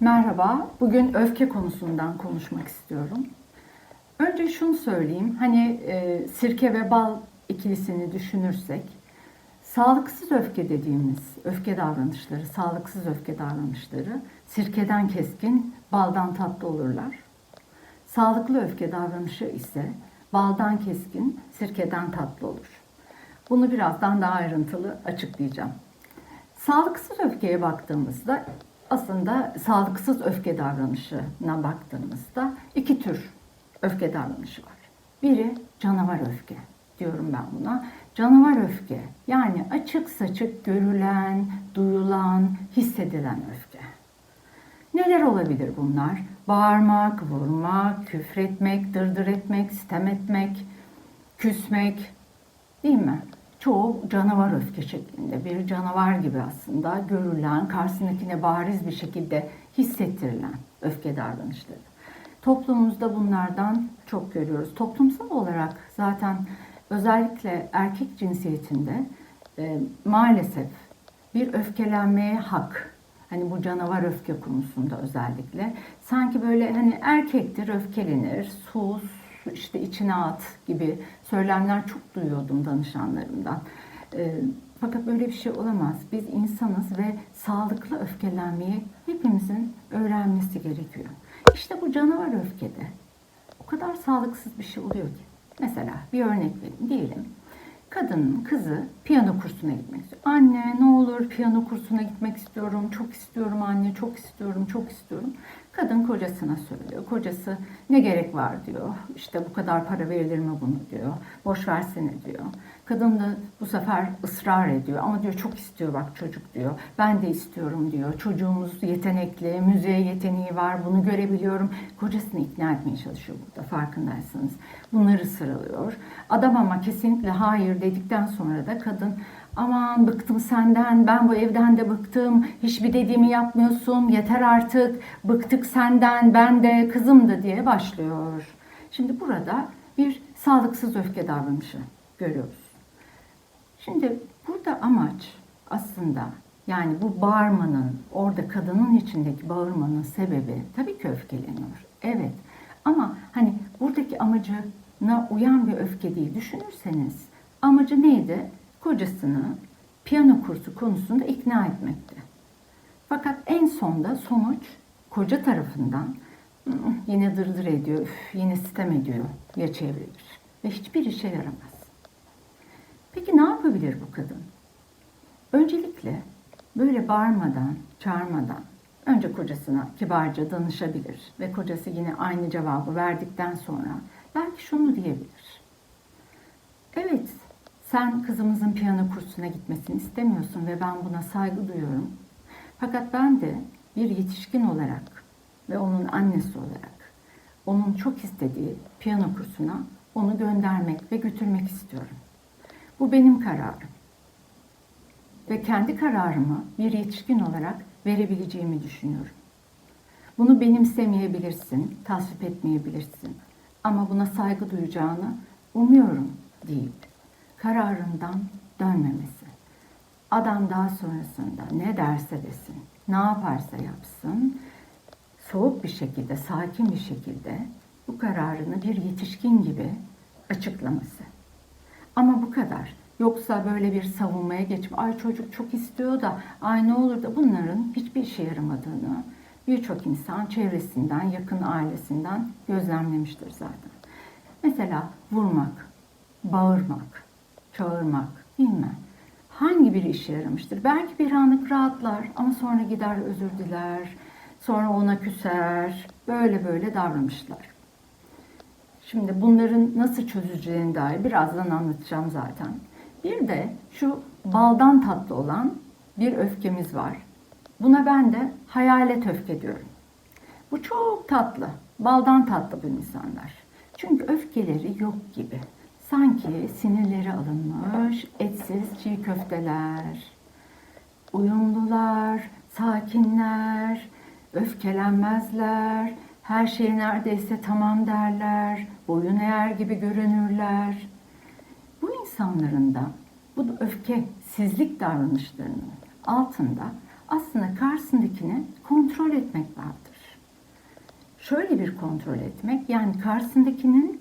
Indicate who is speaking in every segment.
Speaker 1: Merhaba, bugün öfke konusundan konuşmak istiyorum. Önce şunu söyleyeyim, hani e, sirke ve bal ikilisini düşünürsek, sağlıksız öfke dediğimiz öfke davranışları, sağlıksız öfke davranışları sirkeden keskin, baldan tatlı olurlar. Sağlıklı öfke davranışı ise baldan keskin, sirkeden tatlı olur. Bunu birazdan daha ayrıntılı açıklayacağım. Sağlıksız öfkeye baktığımızda aslında sağlıksız öfke davranışına baktığımızda iki tür öfke davranışı var. Biri canavar öfke diyorum ben buna. Canavar öfke yani açık saçık görülen, duyulan, hissedilen öfke. Neler olabilir bunlar? Bağırmak, vurmak, küfretmek, dırdır etmek, sitem etmek, küsmek değil mi? Çoğu canavar öfke şeklinde bir canavar gibi aslında görülen, karşısındakine bariz bir şekilde hissettirilen öfke davranışları. Toplumumuzda bunlardan çok görüyoruz. Toplumsal olarak zaten özellikle erkek cinsiyetinde e, maalesef bir öfkelenmeye hak. Hani bu canavar öfke konusunda özellikle. Sanki böyle hani erkektir öfkelenir, sus, işte içine at gibi söylemler çok duyuyordum danışanlarımdan. E, fakat böyle bir şey olamaz. Biz insanız ve sağlıklı öfkelenmeyi hepimizin öğrenmesi gerekiyor. İşte bu canavar öfkede o kadar sağlıksız bir şey oluyor ki. Mesela bir örnek vereyim. Diyelim kadının kızı piyano kursuna gitmek istiyor. Anne ne olur piyano kursuna gitmek istiyorum. Çok istiyorum anne, çok istiyorum, çok istiyorum. Kadın kocasına söylüyor. Kocası ne gerek var diyor. İşte bu kadar para verilir mi bunu diyor. Boş versene diyor. Kadın da bu sefer ısrar ediyor. Ama diyor çok istiyor bak çocuk diyor. Ben de istiyorum diyor. Çocuğumuz yetenekli, müziğe yeteneği var. Bunu görebiliyorum. Kocasını ikna etmeye çalışıyor burada farkındaysanız. Bunları sıralıyor. Adam ama kesinlikle hayır dedikten sonra da kadın aman bıktım senden, ben bu evden de bıktım, hiçbir dediğimi yapmıyorsun, yeter artık, bıktık senden, ben de, kızım da diye başlıyor. Şimdi burada bir sağlıksız öfke davranışı görüyoruz. Şimdi burada amaç aslında yani bu bağırmanın, orada kadının içindeki bağırmanın sebebi tabii ki öfkeleniyor. Evet ama hani buradaki amacına uyan bir öfke değil düşünürseniz amacı neydi? Kocasını piyano kursu konusunda ikna etmekti. Fakat en sonda sonuç koca tarafından "Hmm, yine dırdır ediyor, yine sitem ediyor ya çevrilir. Ve hiçbir işe yaramaz. Peki ne yapabilir bu kadın? Öncelikle böyle bağırmadan, çağırmadan önce kocasına kibarca danışabilir ve kocası yine aynı cevabı verdikten sonra belki şunu diyebilir. Evet, sen kızımızın piyano kursuna gitmesini istemiyorsun ve ben buna saygı duyuyorum. Fakat ben de bir yetişkin olarak ve onun annesi olarak onun çok istediği piyano kursuna onu göndermek ve götürmek istiyorum. Bu benim kararım. Ve kendi kararımı bir yetişkin olarak verebileceğimi düşünüyorum. Bunu benimsemeyebilirsin, tasvip etmeyebilirsin. Ama buna saygı duyacağını umuyorum deyip kararından dönmemesi. Adam daha sonrasında ne derse desin, ne yaparsa yapsın, soğuk bir şekilde, sakin bir şekilde bu kararını bir yetişkin gibi açıklaması. Ama bu kadar. Yoksa böyle bir savunmaya geçip ay çocuk çok istiyor da ay ne olur da bunların hiçbir işe yaramadığını birçok insan çevresinden, yakın ailesinden gözlemlemiştir zaten. Mesela vurmak, bağırmak, çağırmak mi? Hangi bir işe yaramıştır? Belki bir anlık rahatlar ama sonra gider özür diler, sonra ona küser, böyle böyle davranmışlar. Şimdi bunların nasıl çözüleceğine dair birazdan anlatacağım zaten. Bir de şu baldan tatlı olan bir öfkemiz var. Buna ben de hayalet öfke diyorum. Bu çok tatlı. Baldan tatlı bu insanlar. Çünkü öfkeleri yok gibi. Sanki sinirleri alınmış etsiz çiğ köfteler. Uyumlular, sakinler, öfkelenmezler, her şey neredeyse tamam derler, boyun eğer gibi görünürler. Bu insanların da bu öfkesizlik davranışlarının altında aslında karşısındakini kontrol etmek vardır. Şöyle bir kontrol etmek, yani karşısındakinin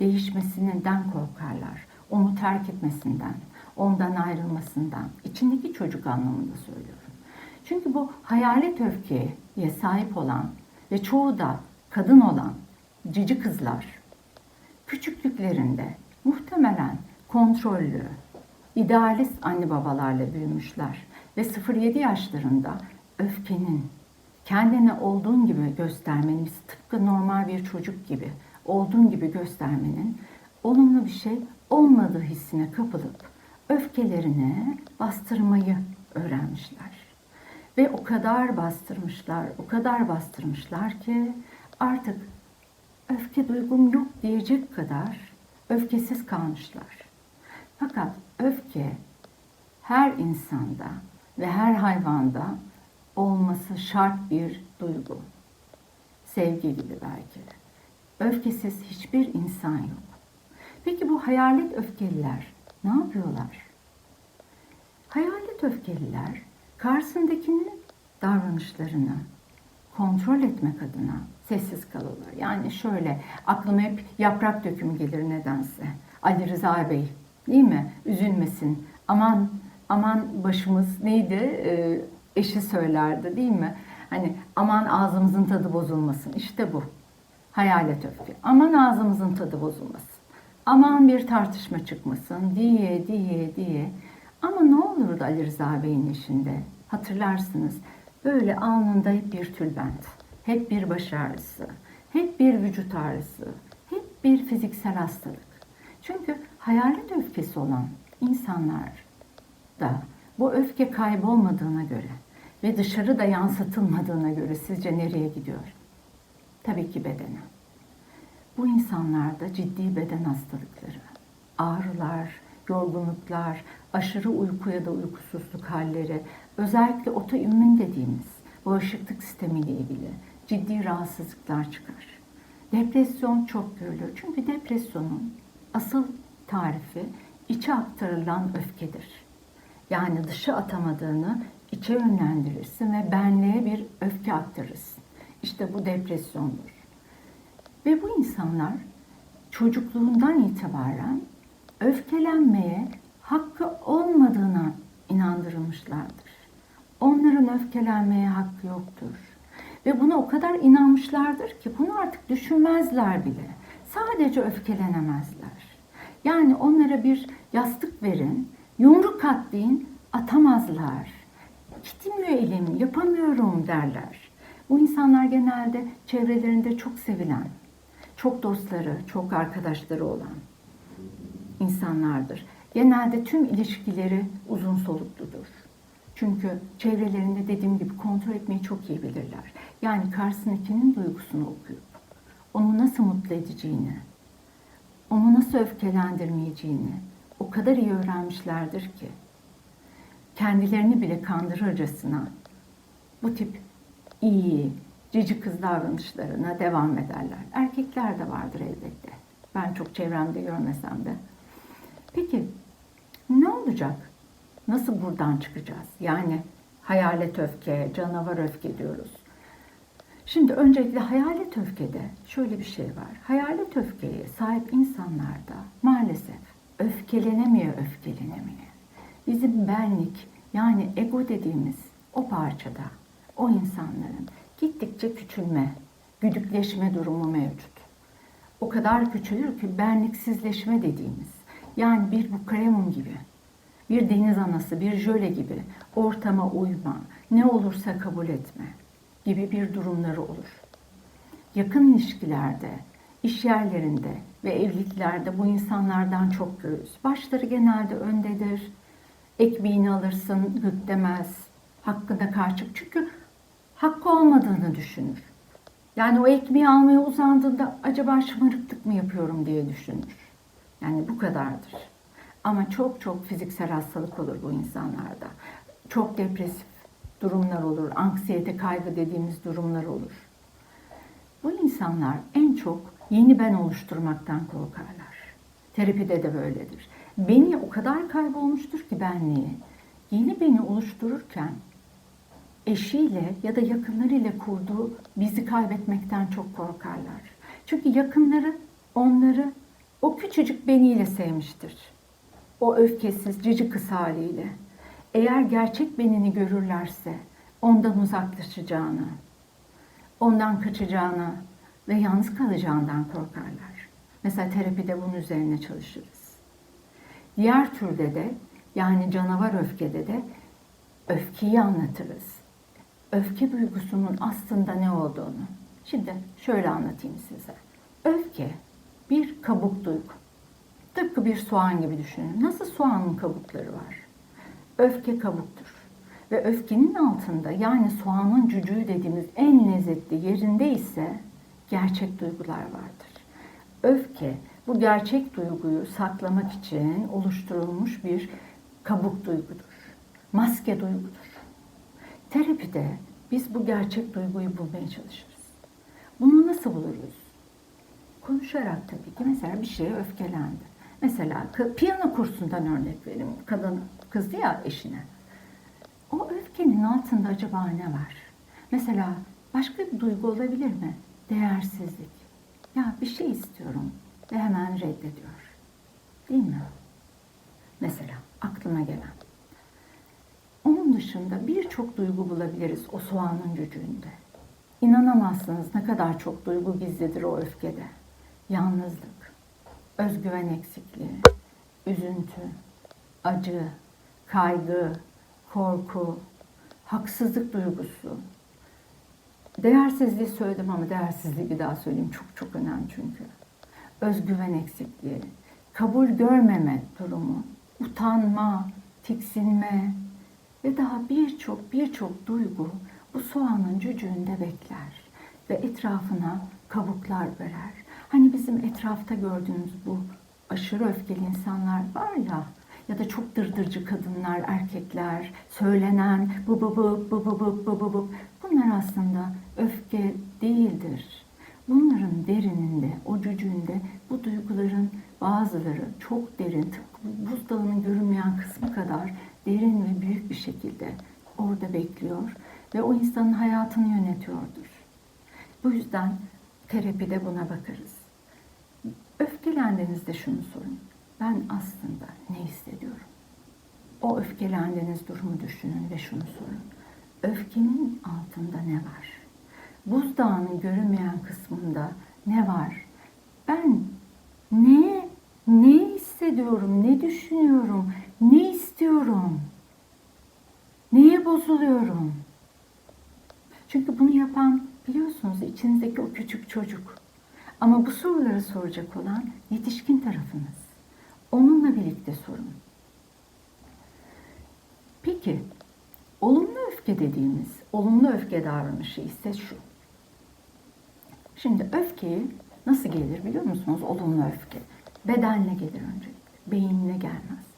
Speaker 1: değişmesinden korkarlar. Onu terk etmesinden, ondan ayrılmasından, içindeki çocuk anlamında söylüyorum. Çünkü bu hayalet öfkeye sahip olan ve çoğu da kadın olan cici kızlar küçüklüklerinde muhtemelen kontrollü, idealist anne babalarla büyümüşler ve 0-7 yaşlarında öfkenin kendine olduğun gibi göstermenin, tıpkı normal bir çocuk gibi olduğun gibi göstermenin olumlu bir şey olmadığı hissine kapılıp öfkelerini bastırmayı öğrenmişler. Ve o kadar bastırmışlar, o kadar bastırmışlar ki artık öfke duygum yok diyecek kadar öfkesiz kalmışlar. Fakat öfke her insanda ve her hayvanda olması şart bir duygu. Sevgi gibi belki. Öfkesiz hiçbir insan yok. Peki bu hayalet öfkeliler ne yapıyorlar? Hayalet öfkeliler karşısındakinin davranışlarını kontrol etmek adına sessiz kalırlar. Yani şöyle aklıma hep yaprak dökümü gelir nedense. Ali Rıza Bey değil mi? Üzülmesin. Aman aman başımız neydi? Ee, eşi söylerdi değil mi? Hani aman ağzımızın tadı bozulmasın. İşte bu. Hayalet öfke. Aman ağzımızın tadı bozulmasın. Aman bir tartışma çıkmasın diye diye diye. Ama ne olurdu Ali Rıza Bey'in işinde? Hatırlarsınız böyle alnında hep bir tülbent, hep bir baş ağrısı, hep bir vücut ağrısı, hep bir fiziksel hastalık. Çünkü hayalet öfkesi olan insanlar da bu öfke kaybolmadığına göre ve dışarıda yansıtılmadığına göre sizce nereye gidiyor? Tabii ki bedene. Bu insanlarda ciddi beden hastalıkları, ağrılar, yorgunluklar, aşırı uyku ya da uykusuzluk halleri, özellikle otoimmün dediğimiz bağışıklık sistemiyle ilgili ciddi rahatsızlıklar çıkar. Depresyon çok görülür. Çünkü depresyonun asıl tarifi içe aktarılan öfkedir. Yani dışa atamadığını içe yönlendirirsin ve benliğe bir öfke aktarırsın. İşte bu depresyondur. Ve bu insanlar çocukluğundan itibaren öfkelenmeye hakkı olmadığına inandırılmışlardır. Onların öfkelenmeye hakkı yoktur. Ve buna o kadar inanmışlardır ki bunu artık düşünmezler bile. Sadece öfkelenemezler. Yani onlara bir yastık verin, yumruk at deyin, atamazlar. Gitmiyor elim, yapamıyorum derler. Bu insanlar genelde çevrelerinde çok sevilen, çok dostları, çok arkadaşları olan insanlardır. Genelde tüm ilişkileri uzun solukludur. Çünkü çevrelerinde dediğim gibi kontrol etmeyi çok iyi bilirler. Yani karşısındakinin duygusunu okuyup onu nasıl mutlu edeceğini, onu nasıl öfkelendirmeyeceğini o kadar iyi öğrenmişlerdir ki kendilerini bile kandırırcasına bu tip iyi, cici kız davranışlarına devam ederler. Erkekler de vardır elbette. Ben çok çevremde görmesem de. Peki ne olacak? Nasıl buradan çıkacağız? Yani hayalet öfke, canavar öfke diyoruz. Şimdi öncelikle hayalet öfkede şöyle bir şey var. Hayalet öfkeye sahip insanlarda maalesef öfkelenemiyor, öfkelenemiyor. Bizim benlik yani ego dediğimiz o parçada o insanların gittikçe küçülme, güdükleşme durumu mevcut. O kadar küçülür ki benliksizleşme dediğimiz yani bir bukremum gibi, bir deniz anası, bir jöle gibi ortama uyma, ne olursa kabul etme gibi bir durumları olur. Yakın ilişkilerde, iş yerlerinde ve evliliklerde bu insanlardan çok görürüz. Başları genelde öndedir. Ekmeğini alırsın, gık demez. Hakkında karşı. Çünkü hakkı olmadığını düşünür. Yani o ekmeği almaya uzandığında acaba şımarıklık mı yapıyorum diye düşünür. Yani bu kadardır. Ama çok çok fiziksel hastalık olur bu insanlarda. Çok depresif durumlar olur, anksiyete, kaygı dediğimiz durumlar olur. Bu insanlar en çok yeni ben oluşturmaktan korkarlar. Terapide de böyledir. Beni o kadar kaybolmuştur ki benliği. Yeni beni oluştururken eşiyle ya da yakınlarıyla kurduğu bizi kaybetmekten çok korkarlar. Çünkü yakınları onları o küçücük beniyle sevmiştir. O öfkesiz, cici kız haliyle. Eğer gerçek benini görürlerse ondan uzaklaşacağını, ondan kaçacağını ve yalnız kalacağından korkarlar. Mesela terapide bunun üzerine çalışırız. Diğer türde de yani canavar öfkede de öfkeyi anlatırız. Öfke duygusunun aslında ne olduğunu. Şimdi şöyle anlatayım size. Öfke bir kabuk duygu. Tıpkı bir soğan gibi düşünün. Nasıl soğanın kabukları var? Öfke kabuktur. Ve öfkenin altında yani soğanın cücüğü dediğimiz en lezzetli yerinde ise gerçek duygular vardır. Öfke bu gerçek duyguyu saklamak için oluşturulmuş bir kabuk duygudur. Maske duygudur. Terapide biz bu gerçek duyguyu bulmaya çalışırız. Bunu nasıl buluruz? Konuşarak tabii ki. Mesela bir şeye öfkelendi. Mesela piyano kursundan örnek vereyim. Kadın kızdı ya eşine. O öfkenin altında acaba ne var? Mesela başka bir duygu olabilir mi? Değersizlik. Ya bir şey istiyorum ve hemen reddediyor. Değil mi? Mesela aklıma gelen. Dışında birçok duygu bulabiliriz o soğanın cücüğünde. İnanamazsınız ne kadar çok duygu gizlidir o öfkede. Yalnızlık, özgüven eksikliği, üzüntü, acı, kaygı, korku, haksızlık duygusu. Değersizliği söyledim ama değersizliği bir daha söyleyeyim. Çok çok önemli çünkü. Özgüven eksikliği, kabul görmeme durumu, utanma, tiksinme ve daha birçok birçok duygu bu soğanın cücüğünde bekler ve etrafına kabuklar örer. Hani bizim etrafta gördüğümüz bu aşırı öfkeli insanlar var ya ya da çok dırdırcı kadınlar, erkekler, söylenen bu bu bu bu bu bu bu bu bu bunlar aslında öfke değildir. Bunların derininde, o cücüğünde bu duyguların bazıları çok derin, tıpkı buzdağının görünmeyen kısmı kadar derin ve büyük bir şekilde orada bekliyor ve o insanın hayatını yönetiyordur. Bu yüzden terapide buna bakarız. Öfkelendiğinizde şunu sorun. Ben aslında ne hissediyorum? O öfkelendiğiniz durumu düşünün ve şunu sorun. Öfkenin altında ne var? Buzdağının görünmeyen kısmında ne var? Ben ne ne hissediyorum, ne düşünüyorum, ne istiyorum? Neye bozuluyorum? Çünkü bunu yapan biliyorsunuz içinizdeki o küçük çocuk. Ama bu soruları soracak olan yetişkin tarafınız. Onunla birlikte sorun. Peki, olumlu öfke dediğimiz, olumlu öfke davranışı ise şu. Şimdi öfkeyi nasıl gelir biliyor musunuz? Olumlu öfke. Bedenle gelir öncelikle. Beyinle gelmez.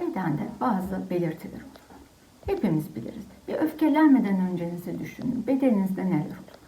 Speaker 1: Bedende bazı belirtiler olur. Hepimiz biliriz. Bir öfkelenmeden öncenizi düşünün. Bedeninizde neler olur?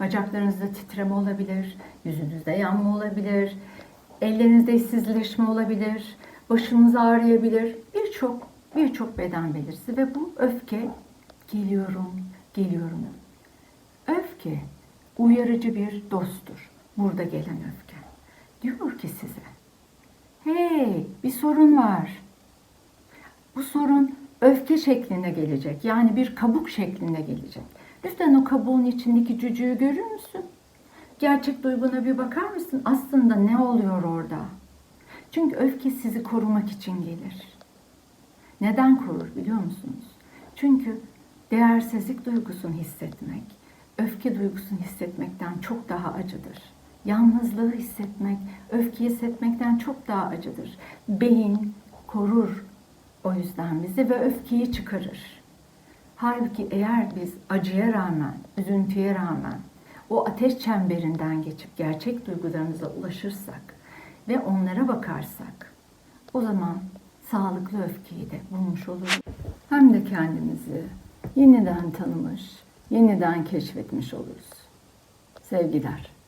Speaker 1: Bacaklarınızda titreme olabilir, yüzünüzde yanma olabilir, ellerinizde hissizleşme olabilir, başınız ağrıyabilir. Birçok birçok beden belirtisi ve bu öfke geliyorum, geliyorum. Öfke uyarıcı bir dosttur. Burada gelen öfke. Diyor ki size, hey bir sorun var. Bu sorun öfke şeklinde gelecek. Yani bir kabuk şeklinde gelecek. Lütfen o kabuğun içindeki cücüğü görür müsün? Gerçek duyguna bir bakar mısın? Aslında ne oluyor orada? Çünkü öfke sizi korumak için gelir. Neden korur biliyor musunuz? Çünkü değersizlik duygusunu hissetmek, öfke duygusunu hissetmekten çok daha acıdır. Yalnızlığı hissetmek, öfke hissetmekten çok daha acıdır. Beyin korur o yüzden bizi ve öfkeyi çıkarır. Halbuki eğer biz acıya rağmen, üzüntüye rağmen o ateş çemberinden geçip gerçek duygularımıza ulaşırsak ve onlara bakarsak o zaman sağlıklı öfkeyi de bulmuş oluruz. Hem de kendimizi yeniden tanımış, yeniden keşfetmiş oluruz. Sevgiler.